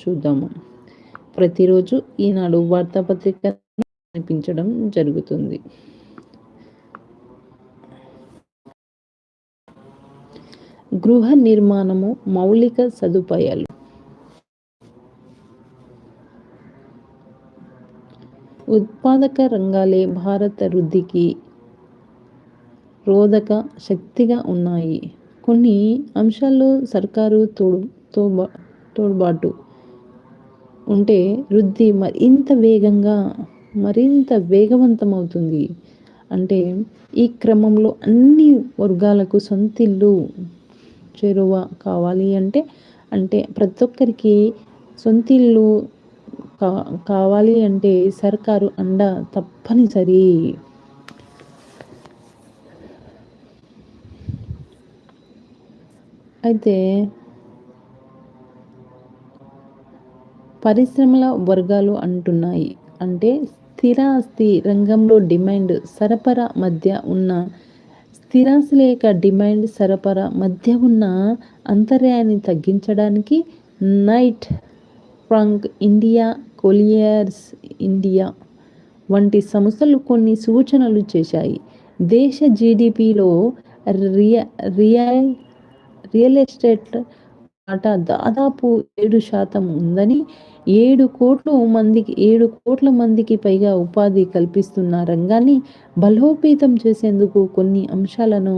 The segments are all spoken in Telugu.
చూద్దాము. ప్రతిరోజు ఈనాడు వార్తాపత్రిక కనిపించడం జరుగుతుంది. గృహ నిర్మాణము మౌలిక సదుపాయాలు. ఉత్పాదక రంగాలే భారత వృద్ధికి రోధక శక్తిగా ఉన్నాయి. కొన్ని అంశాల్లో సర్కారు తోడు తోబా తోడ్బాటు ఉంటే వృద్ధి మరింత వేగంగా మరింత వేగవంతమవుతుంది. అంటే ఈ క్రమంలో అన్ని వర్గాలకు సొంతిల్లు చేరువ కావాలి అంటే అంటే ప్రతి ఒక్కరికి సొంతిల్లు కా కావాలి అంటే సర్కారు అండ తప్పనిసరి. అయితే పరిశ్రమల వర్గాలు అంటున్నాయి. అంటే స్థిరాస్తి రంగంలో డిమాండ్ సరఫరా మధ్య ఉన్న స్థిరాస్తి లేక డిమాండ్ సరఫరా మధ్య ఉన్న అంతరాయాన్ని తగ్గించడానికి Knight Frank India Colliers India వంటి సంస్థలు కొన్ని సూచనలు చేశాయి. దేశ జీడిపిలో రియ రియల్ రియల్ ఎస్టేట్ వాటా దాదాపు ఏడు శాతం ఉందని ఏడు కోట్ల మందికి ఏడు కోట్ల మందికి పైగా ఉపాధి కల్పిస్తున్న రంగాన్ని బలోపేతం చేసేందుకు కొన్ని అంశాలను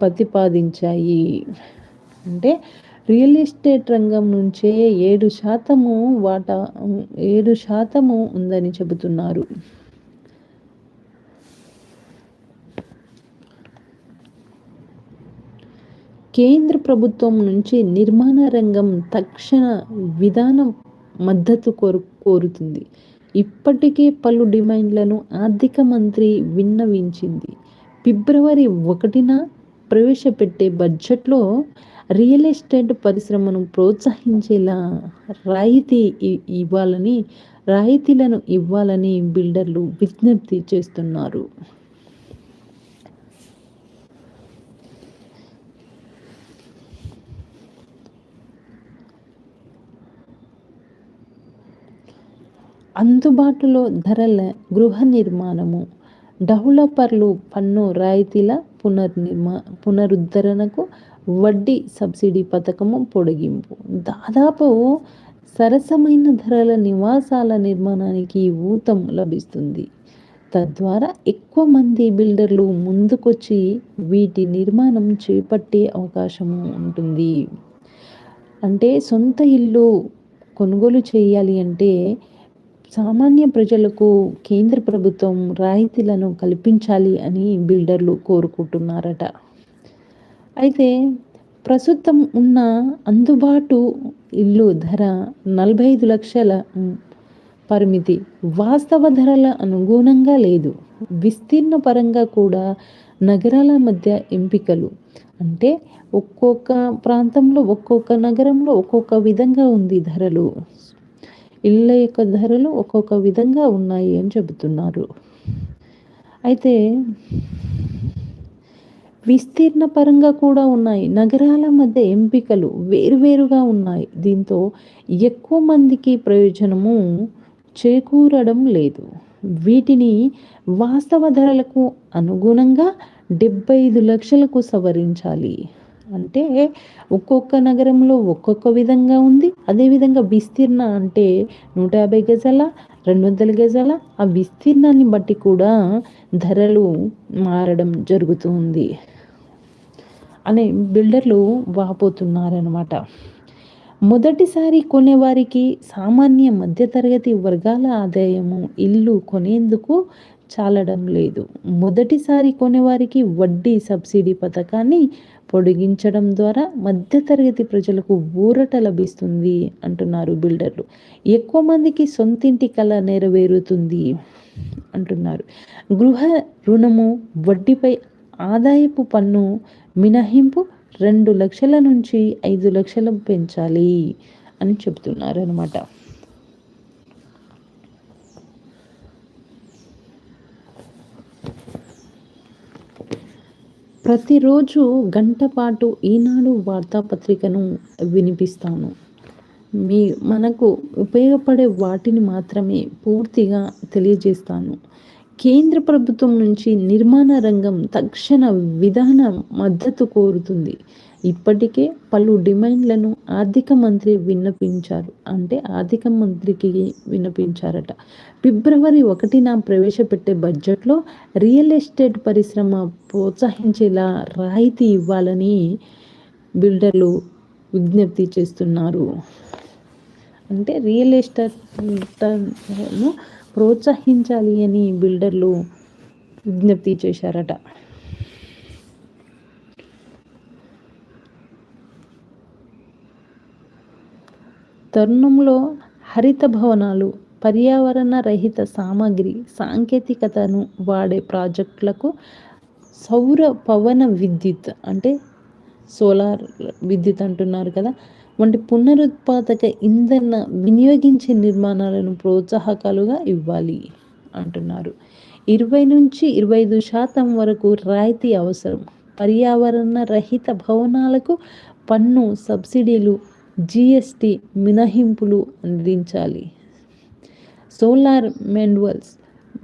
ప్రతిపాదించాయి. అంటే రియల్ ఎస్టేట్ రంగం నుంచే ఏడు శాతము వాటా ఏడు శాతము ఉందని చెబుతున్నారు. కేంద్ర ప్రభుత్వం నుంచి నిర్మాణ రంగం తక్షణ విధానం మద్దతు కోరు కోరుతుంది. ఇప్పటికే పలు డిమాండ్లను ఆర్థిక మంత్రి విన్నవించింది. ఫిబ్రవరి ఒకటిన ప్రవేశపెట్టే బడ్జెట్లో రియల్ ఎస్టేట్ పరిశ్రమను ప్రోత్సహించేలా రాయితీ ఇవ్వాలని రాయితీలను ఇవ్వాలని బిల్డర్లు విజ్ఞప్తి చేస్తున్నారు. అందుబాటులో ధరల గృహ నిర్మాణము డెవలపర్లు పన్ను రాయితీల పునర్నిర్మా పునరుద్ధరణకు వడ్డీ సబ్సిడీ పథకము పొడిగింపు. దాదాపు సరసమైన ధరల నివాసాల నిర్మాణానికి ఊతం లభిస్తుంది. తద్వారా ఎక్కువ మంది బిల్డర్లు ముందుకొచ్చి వీటి నిర్మాణం చేపట్టే అవకాశము ఉంటుంది. అంటే సొంత ఇల్లు కొనుగోలు చేయాలి అంటే సామాన్య ప్రజలకు కేంద్ర ప్రభుత్వం రాయితీలను కల్పించాలి అని బిల్డర్లు కోరుకుంటున్నారట. అయితే ప్రస్తుతం ఉన్న అందుబాటు ఇల్లు ధర నలభై ఐదు లక్షల పరిమితి. వాస్తవ ధరల అనుగుణంగా లేదు. విస్తీర్ణ పరంగా కూడా నగరాల మధ్య ఎంపికలు. అంటే ఒక్కొక్క ప్రాంతంలో ఒక్కొక్క నగరంలో ఒక్కొక్క విధంగా ఉంది ధరలు. ఇళ్ళ యొక్క ధరలు ఒక్కొక్క విధంగా ఉన్నాయి అని చెబుతున్నారు. అయితే విస్తీర్ణ పరంగా కూడా ఉన్నాయి. నగరాల మధ్య ఎంపికలు వేరువేరుగా ఉన్నాయి. దీంతో ఎక్కువ మందికి ప్రయోజనము చేకూరడం లేదు. వీటిని వాస్తవ ధరలకు అనుగుణంగా డెబ్బై ఐదు లక్షలకు సవరించాలి. అంటే ఒక్కొక్క నగరంలో ఒక్కొక్క విధంగా ఉంది. అదేవిధంగా విస్తీర్ణ అంటే నూట యాభై గజాల రెండు వందల గజాల ఆ విస్తీర్ణాన్ని బట్టి కూడా ధరలు మారడం జరుగుతుంది. అనే బిల్డర్లు వాపోతున్నారనమాట మొదటిసారి కొనేవారికి సామాన్య మధ్యతరగతి వర్గాల ఆదాయము ఇల్లు కొనేందుకు చాలడం లేదు. మొదటిసారి కొనేవారికి వడ్డీ సబ్సిడీ పథకాన్ని పొడిగించడం ద్వారా మధ్యతరగతి ప్రజలకు ఊరట లభిస్తుంది అంటున్నారు బిల్డర్లు. ఎక్కువ మందికి సొంతింటి కళ నెరవేరుతుంది అంటున్నారు. గృహ రుణము వడ్డీపై ఆదాయపు పన్ను మినహింపు రెండు లక్షల నుంచి ఐదు లక్షలు పెంచాలి అని చెప్తున్నారు అనమాట ప్రతిరోజు గంట పాటు ఈనాడు వార్తాపత్రికను వినిపిస్తాను. మీ మనకు ఉపయోగపడే వాటిని మాత్రమే పూర్తిగా తెలియజేస్తాను. కేంద్ర ప్రభుత్వం నుంచి నిర్మాణ రంగం తక్షణ విధాన మద్దతు కోరుతుంది. ఇప్పటికే పలు డిమాండ్లను ఆర్థిక మంత్రి విన్నపించారు. అంటే ఆర్థిక మంత్రికి విన్నపించారట. ఫిబ్రవరి ఒకటిన ప్రవేశపెట్టే బడ్జెట్లో రియల్ ఎస్టేట్ పరిశ్రమ ప్రోత్సహించేలా రాయితీ ఇవ్వాలని బిల్డర్లు విజ్ఞప్తి చేస్తున్నారు. అంటే రియల్ ఎస్టేట్ను ప్రోత్సహించాలి అని బిల్డర్లు విజ్ఞప్తి చేశారట. తరుణంలో హరిత భవనాలు పర్యావరణ రహిత సామాగ్రి సాంకేతికతను వాడే ప్రాజెక్టులకు సౌర పవన విద్యుత్ అంటే సోలార్ విద్యుత్ అంటున్నారు కదా. వంటి పునరుత్పాదక ఇంధన వినియోగించే నిర్మాణాలను ప్రోత్సాహకాలుగా ఇవ్వాలి అంటున్నారు. ఇరవై నుంచి ఇరవై ఐదు శాతం వరకు రాయితీ అవసరం. పర్యావరణ రహిత భవనాలకు పన్ను సబ్సిడీలు జిఎస్టి మినహింపులు అందించాలి. సోలార్ మాడ్యూల్స్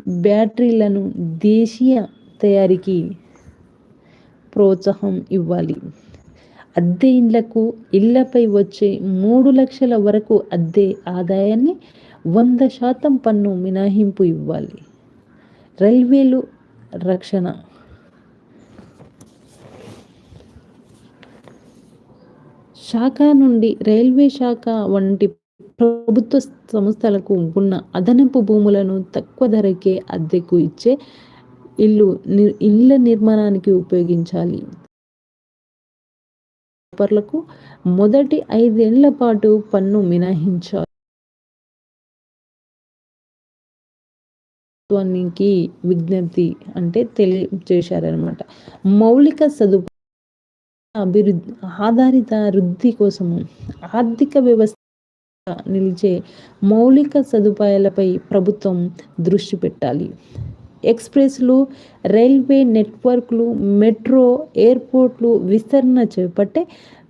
బ్యాటరీలను దేశీయ తయారీకి ప్రోత్సాహం ఇవ్వాలి. అద్దె ఇండ్లకు ఇళ్ళపై వచ్చే మూడు లక్షల వరకు అద్దె ఆదాయాన్ని వంద శాతం పన్ను మినహాయింపు ఇవ్వాలి. రైల్వేలు రక్షణ శాఖ నుండి రైల్వే శాఖ వంటి ప్రభుత్వ సంస్థలకు ఉన్న అదనపు భూములను తక్కువ ధరకే అద్దెకు ఇచ్చే ఇల్లు ఇళ్ళ నిర్మాణానికి ఉపయోగించాలి. పర్లకు మొదటి ఐదేళ్ళ పాటు పన్ను మినహాయించాలి. విజ్ఞప్తి అంటే తెలియజేశారనమాట మౌలిక సదుపాయం అభివృద్ధి ఆధారిత వృద్ధి కోసము ఆర్థిక వ్యవస్థ నిలిచే మౌలిక సదుపాయాలపై ప్రభుత్వం దృష్టి పెట్టాలి. ఎక్స్ప్రెస్లు రైల్వే నెట్వర్క్లు మెట్రో ఎయిర్పోర్ట్లు విస్తరణ చేపట్టే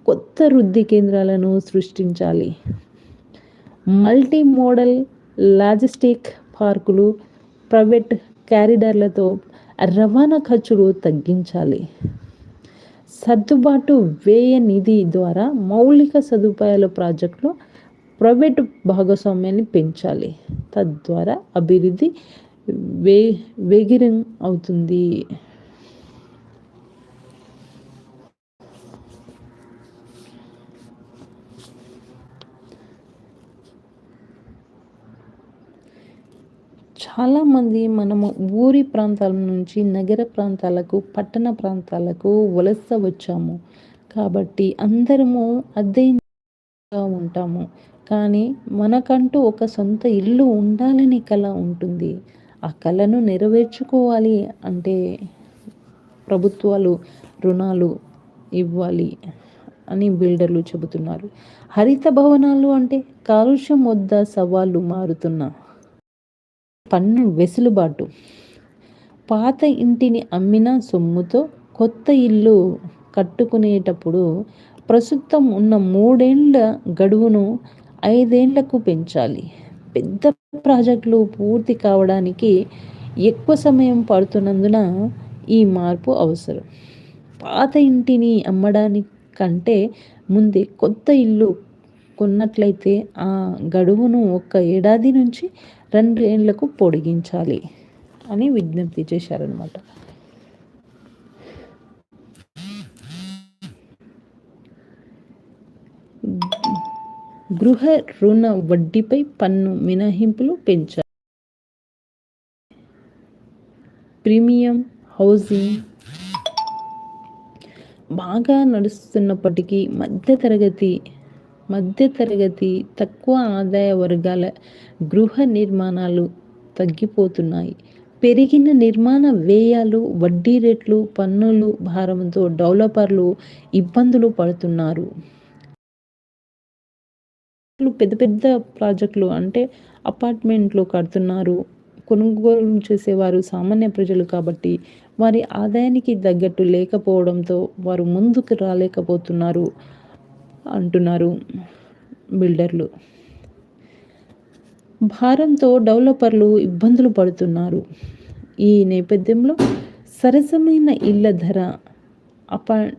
కొత్త వృద్ధి కేంద్రాలను సృష్టించాలి. మల్టీ మోడల్ లాజిస్టిక్ పార్కులు ప్రైవేట్ క్యారిడర్లతో రవాణా ఖర్చులు తగ్గించాలి. సర్దుబాటు వ్యయ నిధి ద్వారా మౌలిక సదుపాయాల ప్రాజెక్టులో ప్రైవేటు భాగస్వామ్యాన్ని పెంచాలి. తద్వారా అభివృద్ధి వే వేగిరం అవుతుంది. చాలామంది మనము ఊరి ప్రాంతాల నుంచి నగర ప్రాంతాలకు పట్టణ ప్రాంతాలకు వలస వచ్చాము. కాబట్టి అందరము అద్దె ఉంటాము. కానీ మనకంటూ ఒక సొంత ఇల్లు ఉండాలని కళ ఉంటుంది. ఆ కళను నెరవేర్చుకోవాలి అంటే ప్రభుత్వాలు రుణాలు ఇవ్వాలి అని బిల్డర్లు చెబుతున్నారు. హరిత భవనాలు అంటే కాలుష్యం వద్ద సవాళ్ళు మారుతున్న పన్ను వెసులుబాటు. పాత ఇంటిని అమ్మిన సొమ్ముతో కొత్త ఇల్లు కట్టుకునేటప్పుడు ప్రస్తుతం ఉన్న మూడేళ్ళ గడువును ఐదేళ్ళకు పెంచాలి. పెద్ద ప్రాజెక్టులు పూర్తి కావడానికి ఎక్కువ సమయం పడుతున్నందున ఈ మార్పు అవసరం. పాత ఇంటిని అమ్మడానికి కంటే ముందే కొత్త ఇల్లు కొన్నట్లయితే ఆ గడువును ఒక ఏడాది నుంచి రెండు ఏళ్ళకు పొడిగించాలి అని విజ్ఞప్తి చేశారనమాట గృహ రుణ వడ్డీపై పన్ను మినహాయింపులు పెంచారు ప్రీమియం హౌసింగ్ బాగా నడుస్తున్నప్పటికీ మధ్యతరగతి మధ్యతరగతి తక్కువ ఆదాయ వర్గాల గృహ నిర్మాణాలు తగ్గిపోతున్నాయి. పెరిగిన నిర్మాణ వ్యయాలు వడ్డీ రేట్లు పన్నులు భారంతో డెవలపర్లు ఇబ్బందులు పడుతున్నారు. పెద్ద పెద్ద ప్రాజెక్టులు అంటే అపార్ట్మెంట్లు కడుతున్నారు. కొనుగోలు చేసేవారు సామాన్య ప్రజలు కాబట్టి వారి ఆదాయానికి తగ్గట్టు లేకపోవడంతో వారు ముందుకు రాలేకపోతున్నారు. అంటున్నారు బిల్డర్లు. భారంతో డెవలపర్లు ఇబ్బందులు పడుతున్నారు. ఈ నేపథ్యంలో సరసమైన ఇళ్ళ ధర అపా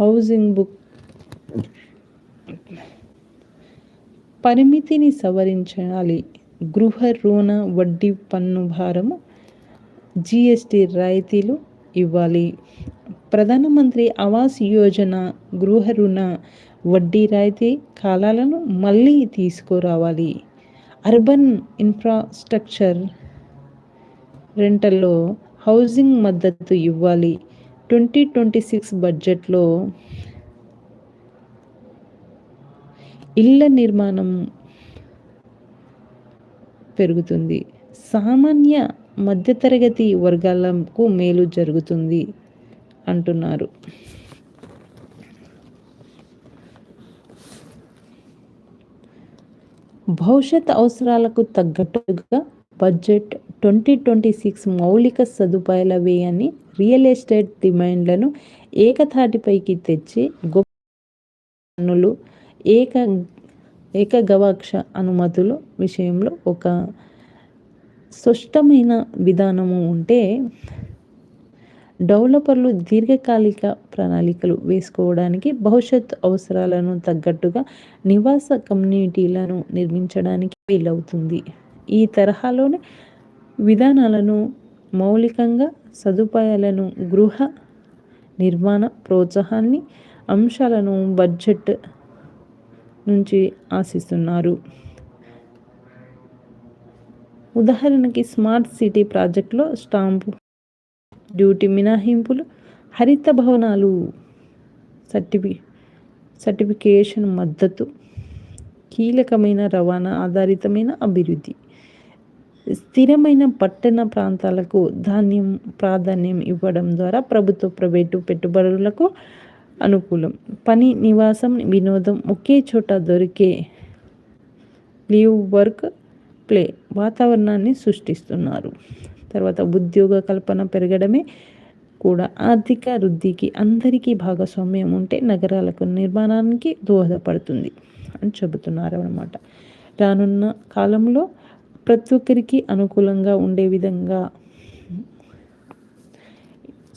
హౌసింగ్ బుక్ పరిమితిని సవరించాలి. గృహ రుణ వడ్డీ పన్ను భారము జిఎస్టి రాయితీలు ఇవ్వాలి. ప్రధానమంత్రి ఆవాస్ యోజన గృహ రుణ వడ్డీ రాయితీ కాలాలను మళ్ళీ తీసుకురావాలి. అర్బన్ ఇన్ఫ్రాస్ట్రక్చర్ రెంటల్లో హౌసింగ్ మద్దతు ఇవ్వాలి. ట్వంటీ ట్వంటీ సిక్స్ బడ్జెట్లో ఇళ్ళ నిర్మాణం పెరుగుతుంది. సామాన్య మధ్యతరగతి వర్గాలకు మేలు జరుగుతుంది. అంటున్నారు. భవిష్యత్ అవసరాలకు తగ్గట్టుగా బడ్జెట్ ట్వంటీ ట్వంటీ సిక్స్ మౌలిక సదుపాయాల వ్యయాన్ని రియల్ ఎస్టేట్ డిమాండ్లను ఏకతాటిపైకి తెచ్చి గొప్ప పన్నులు ఏక ఏకగవాక్ష అనుమతుల విషయంలో ఒక స్పష్టమైన విధానము ఉంటే డెవలపర్లు దీర్ఘకాలిక ప్రణాళికలు వేసుకోవడానికి భవిష్యత్ అవసరాలను తగ్గట్టుగా నివాస కమ్యూనిటీలను నిర్మించడానికి వీలవుతుంది. ఈ తరహాలోనే విధానాలను మౌలికంగా సదుపాయాలను గృహ నిర్మాణ ప్రోత్సాహాన్ని అంశాలను బడ్జెట్ నుంచి ఆశిస్తున్నారు. ఉదాహరణకి స్మార్ట్ సిటీ ప్రాజెక్టులో స్టాంపు డ్యూటీ మినహాయింపులు హరిత భవనాలు సర్టిఫి సర్టిఫికేషన్ మద్దతు కీలకమైన రవాణా ఆధారితమైన అభివృద్ధి. స్థిరమైన పట్టణ ప్రాంతాలకు ధాన్యం ప్రాధాన్యం ఇవ్వడం ద్వారా ప్రభుత్వ ప్రైవేటు పెట్టుబడులకు అనుకూలం. పని నివాసం వినోదం ఒకే చోట దొరికే లీవ్ వర్క్ ప్లే వాతావరణాన్ని సృష్టిస్తున్నారు. తర్వాత ఉద్యోగ కల్పన పెరగడమే కూడా ఆర్థిక వృద్ధికి అందరికీ భాగస్వామ్యం ఉంటే నగరాలకు నిర్మాణానికి దోహదపడుతుంది అని చెబుతున్నారు అనమాట రానున్న కాలంలో ప్రతి ఒక్కరికి అనుకూలంగా ఉండే విధంగా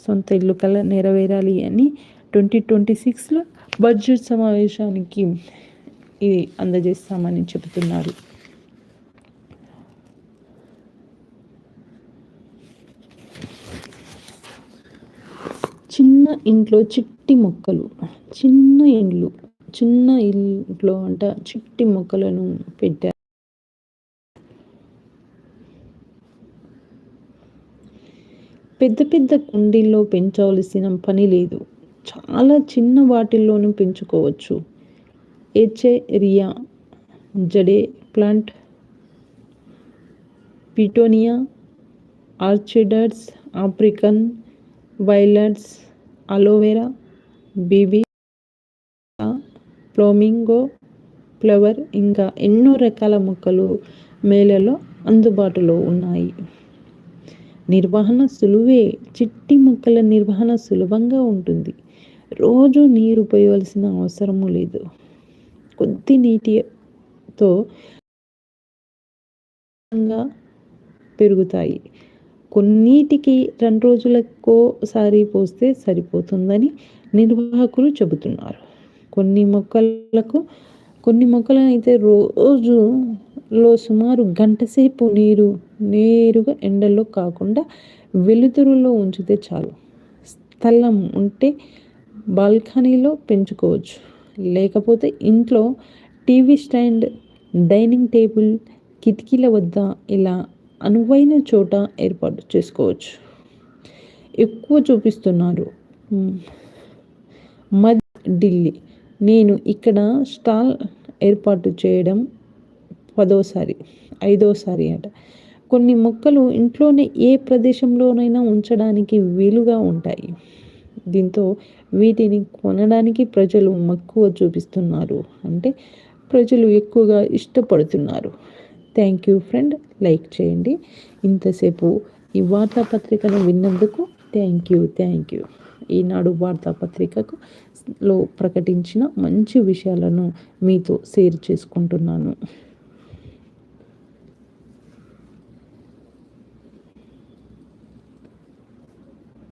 సొంత ఇల్లు కల నెరవేరాలి అని ట్వంటీ ట్వంటీ సిక్స్లో బడ్జెట్ సమావేశానికి ఇది అందజేస్తామని చెబుతున్నారు చిన్న ఇంట్లో చిట్టి మొక్కలు చిన్న ఇండ్లు చిన్న ఇంట్లో అంట చిట్టి మొక్కలను పెట్టారు. పెద్ద పెద్ద కుండీల్లో పెంచవలసిన పని లేదు. చాలా చిన్న వాటిల్లోనూ పెంచుకోవచ్చు. Echeveria jade plant petunia orchids African violets aloe vera BB flamingo flower ఇంకా ఎన్నో రకాల మొక్కలు మేళలో అందుబాటులో ఉన్నాయి. నిర్వహణ సులువే చిట్టి మొక్కల నిర్వహణ సులభంగా ఉంటుంది. రోజు నీరు పోయవలసిన అవసరము లేదు. కొద్ది నీటితో పెరుగుతాయి. కొన్నిటికి రెండు రోజులకోసారి పోస్తే సరిపోతుందని నిర్వాహకులు చెబుతున్నారు. కొన్ని మొక్కలకు కొన్ని మొక్కలను అయితే రోజులో సుమారు గంటసేపు నీరు నేరుగా ఎండల్లో కాకుండా వెలుతురులో ఉంచితే చాలు. స్థలం ఉంటే బాల్కనీలో పెంచుకోవచ్చు. లేకపోతే ఇంట్లో టీవీ స్టాండ్ డైనింగ్ టేబుల్ కిటికీల వద్ద ఇలా అనువైన చోట ఏర్పాటు చేసుకోవచ్చు. ఎక్కువ చూపిస్తున్నారు. మద్ ఢిల్లీ. నేను ఇక్కడ స్టాల్ ఏర్పాటు చేయడం పదోసారి ఐదోసారి అట. కొన్ని మొక్కలు ఇంట్లోనే ఏ ప్రదేశంలోనైనా ఉంచడానికి వీలుగా ఉంటాయి. దీంతో వీటిని కొనడానికి ప్రజలు మక్కువ చూపిస్తున్నారు. అంటే ప్రజలు ఎక్కువగా ఇష్టపడుతున్నారు. థ్యాంక్ యూ ఫ్రెండ్ లైక్ చేయండి. ఇంతసేపు ఈ వార్తాపత్రికను విన్నందుకు thank you thank you Eenadu వార్తాపత్రికకు లో ప్రకటించిన మంచి విషయాలను మీతో షేర్ చేసుకుంటున్నాను.